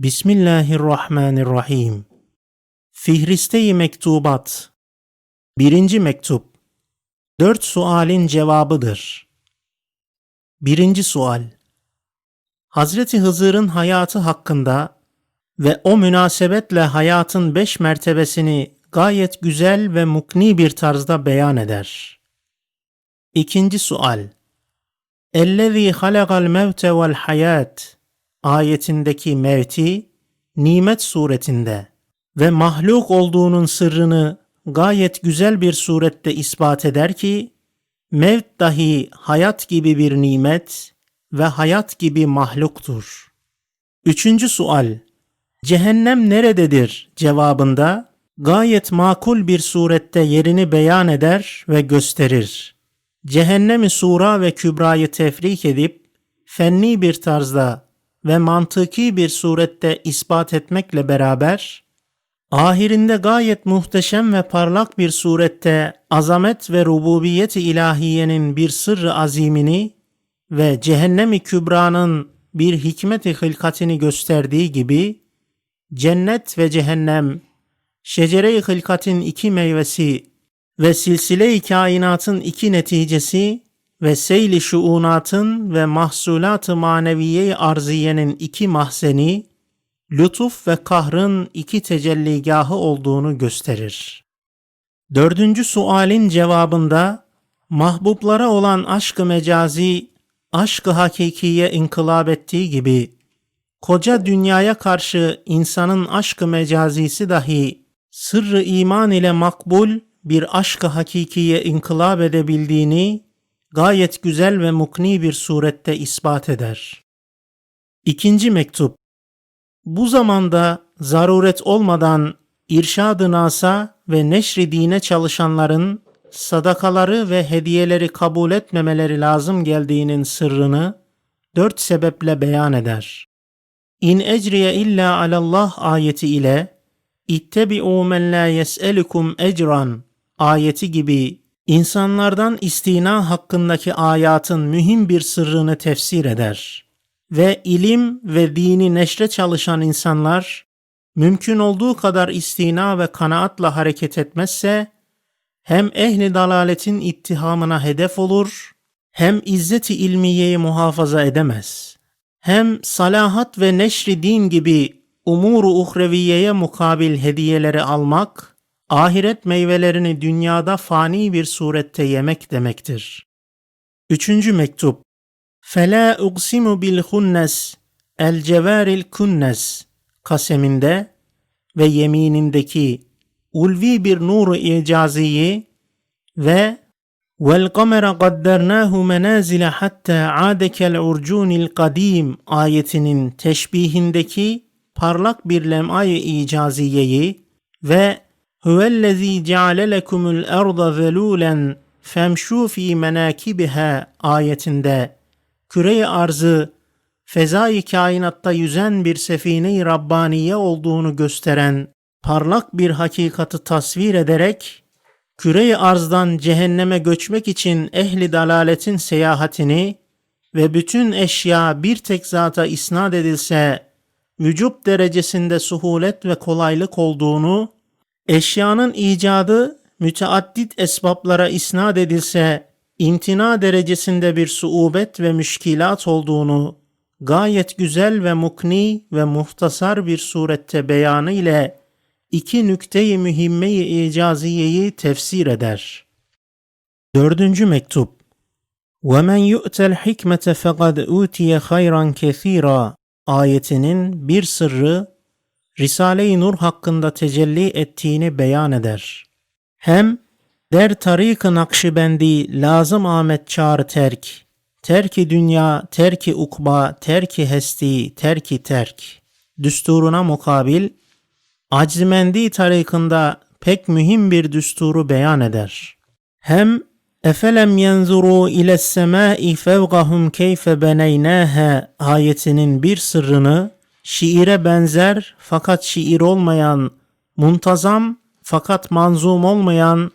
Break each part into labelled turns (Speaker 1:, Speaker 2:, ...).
Speaker 1: Bismillahirrahmanirrahim. Fihristeyi Mektubat Birinci Mektup Dört sualin cevabıdır. Birinci sual Hazreti Hızır'ın hayatı hakkında ve o münasebetle hayatın beş mertebesini gayet güzel ve mukni bir tarzda beyan eder. İkinci sual Ellezî halagal mevte vel hayat ayetindeki mevti nimet suretinde ve mahluk olduğunun sırrını gayet güzel bir surette ispat eder ki mevt dahi hayat gibi bir nimet ve hayat gibi mahluktur. Üçüncü sual Cehennem nerededir cevabında gayet makul bir surette yerini beyan eder ve gösterir. Cehennemi sura ve kübrayı tefrik edip fenni bir tarzda ve mantıki bir surette ispat etmekle beraber, ahirinde gayet muhteşem ve parlak bir surette azamet ve rububiyet-i ilahiyenin bir sırrı azimini ve cehennemi kübranın bir hikmet-i hılkatini gösterdiği gibi, cennet ve cehennem, şecere-i hılkatin iki meyvesi ve silsile-i kainatın iki neticesi ve seyli şuunatın ve mahsulat-ı maneviye arziyenin iki mahzeni, lütuf ve kahrın iki tecelligahı olduğunu gösterir. Dördüncü sualin cevabında, mahbublara olan aşkı mecazi, aşkı hakikiye inkılap ettiği gibi, koca dünyaya karşı insanın aşkı mecazisi dahi, sırrı iman ile makbul bir aşkı hakikiye inkılap edebildiğini gayet güzel ve mukni bir surette ispat eder. İkinci mektup Bu zamanda zaruret olmadan irşad-ı nasa ve neşri dine çalışanların sadakaları ve hediyeleri kabul etmemeleri lazım geldiğinin sırrını dört sebeple beyan eder. İn ecriye illa alallah ayeti ile İttebi'u men la yes'elukum ecran ayeti gibi insanlardan istina hakkındaki ayatın mühim bir sırrını tefsir eder. Ve ilim ve dini neşre çalışan insanlar mümkün olduğu kadar istina ve kanaatla hareket etmezse hem ehli dalaletin ittihamına hedef olur hem izzeti ilmiyeyi muhafaza edemez. Hem salahat ve neşri din gibi umuru uhreviyeye mukabil hediyeleri almak ahiret meyvelerini dünyada fani bir surette yemek demektir. Üçüncü mektup Fela uqsimu bil hunnes el cevaril kunnes kaseminde ve yeminindeki ulvi bir nuru icaziyi ve vel kamera qaddernahu menazile hatta adekel urcunil kadim ayetinin teşbihindeki parlak bir lem'ayı icaziyeyi ve Huvellezî ceale lekumul erda zelûlen femşû fî menâkibiha ayetinde. Küre arzı fezai kainatta yüzen bir sefine-i Rabbaniye olduğunu gösteren parlak bir hakikati tasvir ederek küre arzdan cehenneme göçmek için ehli dalaletin seyahatini ve bütün eşya bir tek zata isnat edilse vücub derecesinde suhulet ve kolaylık olduğunu Eşyanın icadı müteaddit esbablara isnat edilse imtina derecesinde bir suubet ve müşkilat olduğunu gayet güzel ve mukni ve muhtasar bir surette beyanı ile iki nükteyi mühimme-i icaziyeyi tefsir eder. Dördüncü mektup وَمَنْ يُؤْتَ الْحِكْمَةَ فَقَدْ اُوْتِيَ خَيْرًا كَثِيرًا ayetinin bir sırrı Risale-i Nur hakkında tecelli ettiğini beyan eder. Hem der tarik-ı Nakşibendi lazım Ahmet çağrı terk, terki dünya, terki ukba, terki hesti, terki terk. Düsturuna mukabil, Aczimendi tarikında pek mühim bir düsturu beyan eder. Hem Efelem yenzuru ile semai fevgahum keyfe beneynâhe ayetinin bir sırrını şiire benzer fakat şiir olmayan, muntazam fakat manzum olmayan,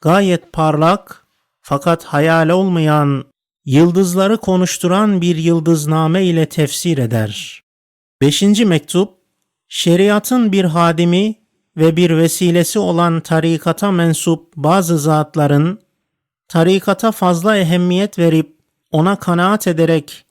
Speaker 1: gayet parlak fakat hayal olmayan, yıldızları konuşturan bir yıldızname ile tefsir eder. Beşinci mektup, Şeriatın bir hadimi ve bir vesilesi olan tarikata mensup bazı zatların tarikata fazla ehemmiyet verip ona kanaat ederek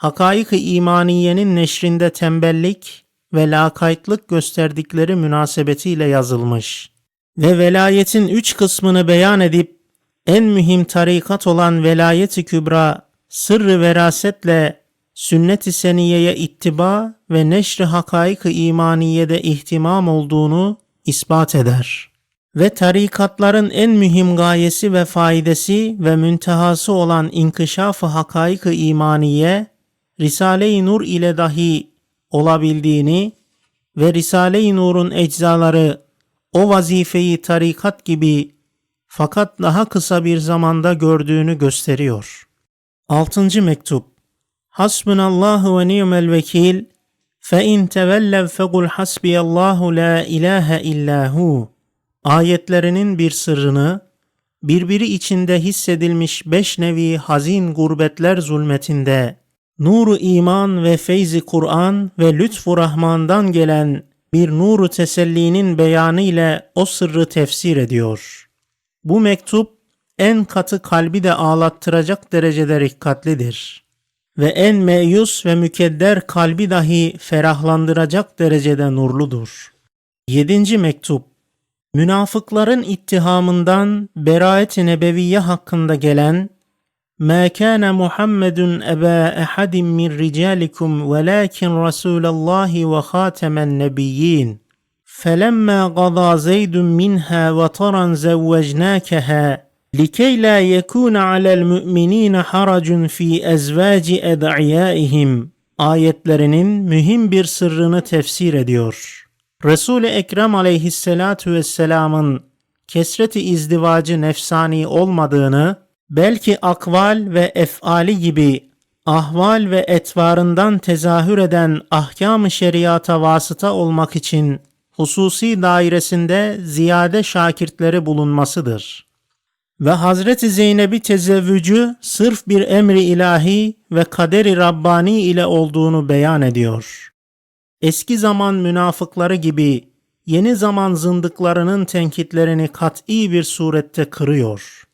Speaker 1: hakaik-ı imaniyenin neşrinde tembellik ve lakaytlık gösterdikleri münasebetiyle yazılmış ve velayetin üç kısmını beyan edip en mühim tarikat olan velayet-i kübra sırrı verasetle sünnet-i seniyeye ittiba ve neşr-i hakaik-ı imaniyede ihtimam olduğunu ispat eder. Ve tarikatların en mühim gayesi ve faidesi ve müntehası olan inkişaf-ı hakaik-ı imaniye, Risale-i Nur ile dahi olabildiğini ve Risale-i Nur'un eczaları o vazifeyi tarikat gibi fakat daha kısa bir zamanda gördüğünü gösteriyor. 6. mektup Hasbunallahu ve ni'mel vekil fe in tevellev fekul hasbiyallahu la ilahe illa hu ayetlerinin bir sırrını birbiri içinde hissedilmiş beş nevi hazin gurbetler zulmetinde nuru iman ve feyzi Kur'an ve lütfu Rahman'dan gelen bir nuru tesellinin beyanı ile o sırrı tefsir ediyor. Bu mektup en katı kalbi de ağlattıracak derecede rikkatlidir ve en meyus ve mükedder kalbi dahi ferahlandıracak derecede nurludur. 7. mektup Münafıkların ittihamından beraet-i nebeviye hakkında gelen مَا كَانَ مُحَمَّدٌ أَبَا أَحَدٍ مِّن رِجَالِكُمْ وَلَكِنْ رَسُولَ اللّٰهِ وَخَاتَمَ النَّبِيِّينَ فَلَمَّا قَضَى زَيْدٌ مِنْهَا وَطَرًا زَوَّجْنَاكَهَا لِكَيْ لَا يَكُونَ عَلَى الْمُؤْمِنِينَ حَرَجٌ فِي أَزْوَاجِ أَدْعِيَائِهِمْ ayetlerinin mühim bir sırrını tefsir ediyor. Resul-i Ekrem aleyhissalatu vesselamın kesreti izdivacı nefsani olmadığını, belki akval ve efali gibi ahval ve etvarından tezahür eden ahkam-ı şeriata vasıta olmak için hususi dairesinde ziyade şakirtleri bulunmasıdır. Ve Hazreti Zeynep'i tezevvücü sırf bir emri ilahi ve kaderi Rabbani ile olduğunu beyan ediyor. Eski zaman münafıkları gibi yeni zaman zındıklarının tenkitlerini kat'i bir surette kırıyor.